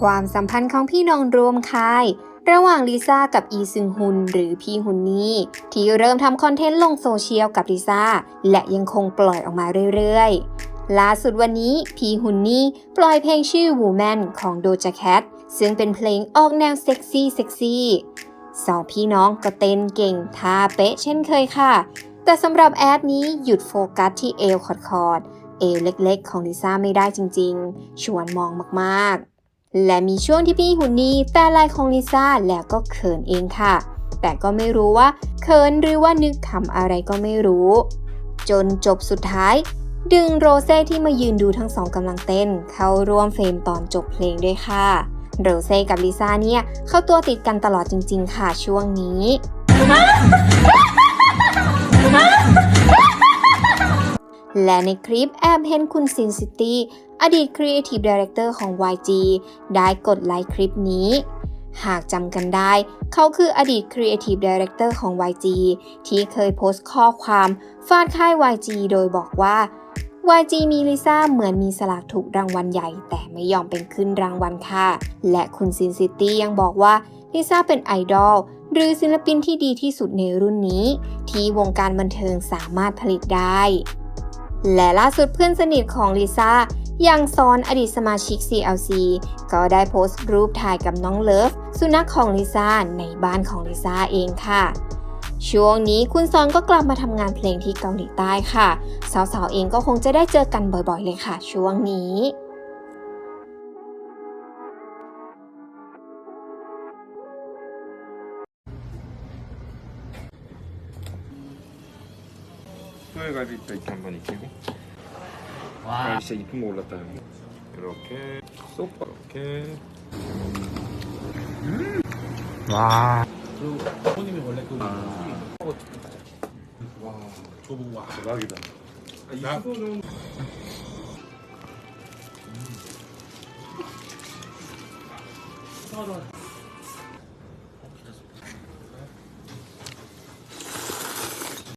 ความสัมพันธ์ของพี่น้องรวมค่าย ระหว่างลิซ่ากับอีซึงฮุนหรือพี่ฮุนนี่ที่เริ่มทำคอนเทนต์ลงโซเชียลกับลิซ่าและยังคงปล่อยออกมาเรื่อยๆ ล่าสุดวันนี้พี่ฮุนนี่ปล่อยเพลงชื่อ Woman ของ Doja Cat ซึ่งเป็นเพลงออกแนวเซ็กซี่เซ็กซี่สองพี่น้องก็เต้นเก่งท่าเป๊ะเช่นเคยค่ะ แต่สำหรับแอดนี้หยุดโฟกัสที่เอวคอดๆเอวเล็กๆ ของลิซ่าไม่ได้จริงๆ ชวนมองมากๆ และมีช่วงที่พี่หุ่นนี้แต่ลายของลิซ่าแล้วก็เขินเองค่ะ แต่ก็ไม่รู้ว่าเขินหรือว่านึกขำอะไรก็ไม่รู้ จนจบสุดท้าย ดึงโรเซ่ที่มายืนดูทั้งสองกำลังเต้น เข้าร่วมเฟรมตอนจบเพลงด้วยค่ะ โรเซ่กับลิซ่าเนี่ยเข้าตัวติดกันตลอดจริง ๆ ค่ะช่วงนี้ และในคลิปแอบเห็นคุณซินซิตี้อดีต Creative Director ของ YG ได้กดไลค์คลิปนี้ หากจำกันได้ เขาคืออดีต Creative Director ของ YG ที่เคยโพสต์ข้อความฟาดค่าย YG โดยบอกว่า YG มีลิซ่าเหมือนมีสลากถูกรางวัลใหญ่ แต่ไม่ยอมเป็นขึ้นรางวัลค่ะ และคุณซินซิตี้ยังบอกว่าลิซ่าเป็นไอดอลหรือศิลปินที่ดีที่สุดในรุ่นนี้ ที่วงการบันเทิงสามารถผลิตได้ และล่าสุดเพื่อนสนิทของลิซ่ายังซอนอดีตสมาชิก CLC ก็ได้โพสต์รูปถ่ายกับน้องเลิฟ สุนัขของลิซ่าในบ้านของลิซ่าเองค่ะช่วงนี้คุณซอนก็กลับมาทำงานเพลงที่เกาหลีใต้ค่ะ สาวๆเองก็คงจะได้เจอกันบ่อยๆเลยค่ะ ช่วงนี้ 소외갈비뼈 이렇게 한번 익히고. 와. 아 진짜 이쁜 거 올랐다. 이렇게 쏙 이렇게. 와. 그리고 부모님이 원래 그 아. 와. 저보고 와. 대박이다. 아, 이 나- 수도는. 사과도